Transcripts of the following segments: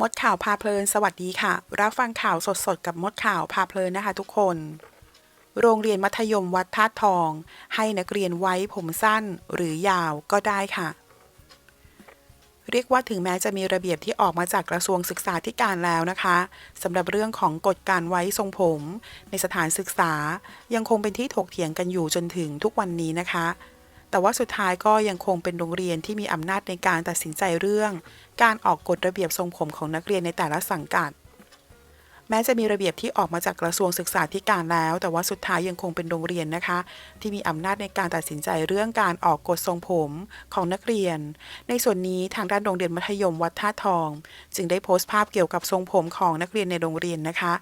มดข่าวพาเพลิน สวัสดีค่ะ รับฟังข่าวสดๆ กับมดข่าวพาเพลินนะคะทุกคน โรงเรียนมัธยมวัดธาทอง ให้นักเรียนไว้ผมสั้นหรือยาวก็ได้ค่ะ เรียกว่าถึงแม้จะมีระเบียบที่ออกมาจากกระทรวงศึกษาธิการแล้วนะคะสำหรับเรื่องของกฎการไว้ทรงผม ในสถานศึกษายังคงเป็นที่ถกเถียงกันอยู่จนถึงทุกวันนี้นะคะ แต่ว่าสุดท้ายก็ยังคงเป็นโรงเรียนที่มีอำนาจในการตัดสินใจเรื่อง การออกกฎระเบียบทรงผมของนักเรียนในแต่ละสังกัด แม้จะมีระเบียบที่ออกมาจากกระทรวงศึกษาธิการแล้ว แต่ว่าสุดท้ายยังคงเป็นโรงเรียนนะคะ ที่มีอำนาจในการตัดสินใจเรื่องการออกกฎทรงผมของนักเรียน ในส่วนนี้ทางด้านโรงเรียนมัธยมวัดท่าทอง จึงได้โพสต์ภาพเกี่ยวกับทรงผมของนักเรียนในโรงเรียนนะคะ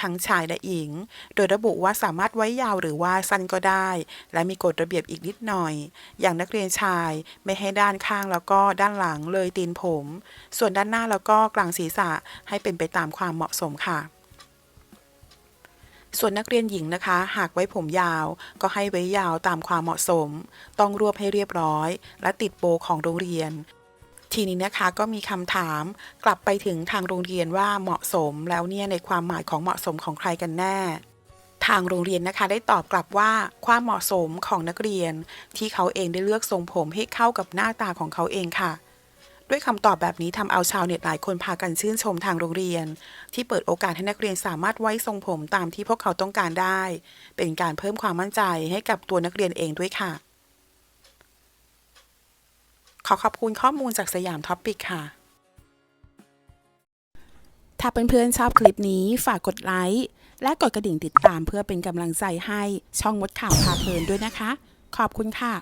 ทั้งชายและหญิง โดยระบุว่าสามารถไว้ยาวหรือว่าสั้นก็ได้ และมีกฎระเบียบอีกนิดหน่อย อย่างนักเรียนชายไม่ให้ด้านข้างแล้วก็ด้านหลังเลยตีนผม ส่วนด้านหน้าแล้วก็กลางศีรษะให้เป็นไปตามความเหมาะสมค่ะส่วนนักเรียนหญิงนะคะ หากไว้ผมยาว ก็ให้ไว้ยาวตามความเหมาะสม ต้องรวบให้เรียบร้อย และติดโบของโรงเรียน ทีนี้นะคะก็มีคำถามกลับไปถึงทางโรงเรียนว่าเหมาะสมแล้วเนี่ยในความหมายของเหมาะสมของใครกันแน่ ทางโรงเรียนนะคะได้ตอบกลับว่าความเหมาะสมของนักเรียน ที่เขาเองได้เลือกทรงผมให้เข้ากับหน้าตาของเขาเองค่ะด้วยคำตอบแบบนี้ทำเอาชาวเน็ตหลายคนพากันชื่นชมทางโรงเรียน ที่เปิดโอกาสให้นักเรียนสามารถไว้ทรงผมตามที่พวกเขาต้องการได้ เป็นการเพิ่มความมั่นใจให้กับตัวนักเรียนเองด้วยค่ะ ขอขอบคุณข้อมูลจากสยามท็อปปิกค่ะ ถ้าเพื่อนๆชอบคลิปนี้ฝากกดไลค์ และกดกระดิ่งติดตามเพื่อเป็นกำลังใจให้ช่องมดข่าวพาเพลินด้วยนะคะ ขอบคุณค่ะ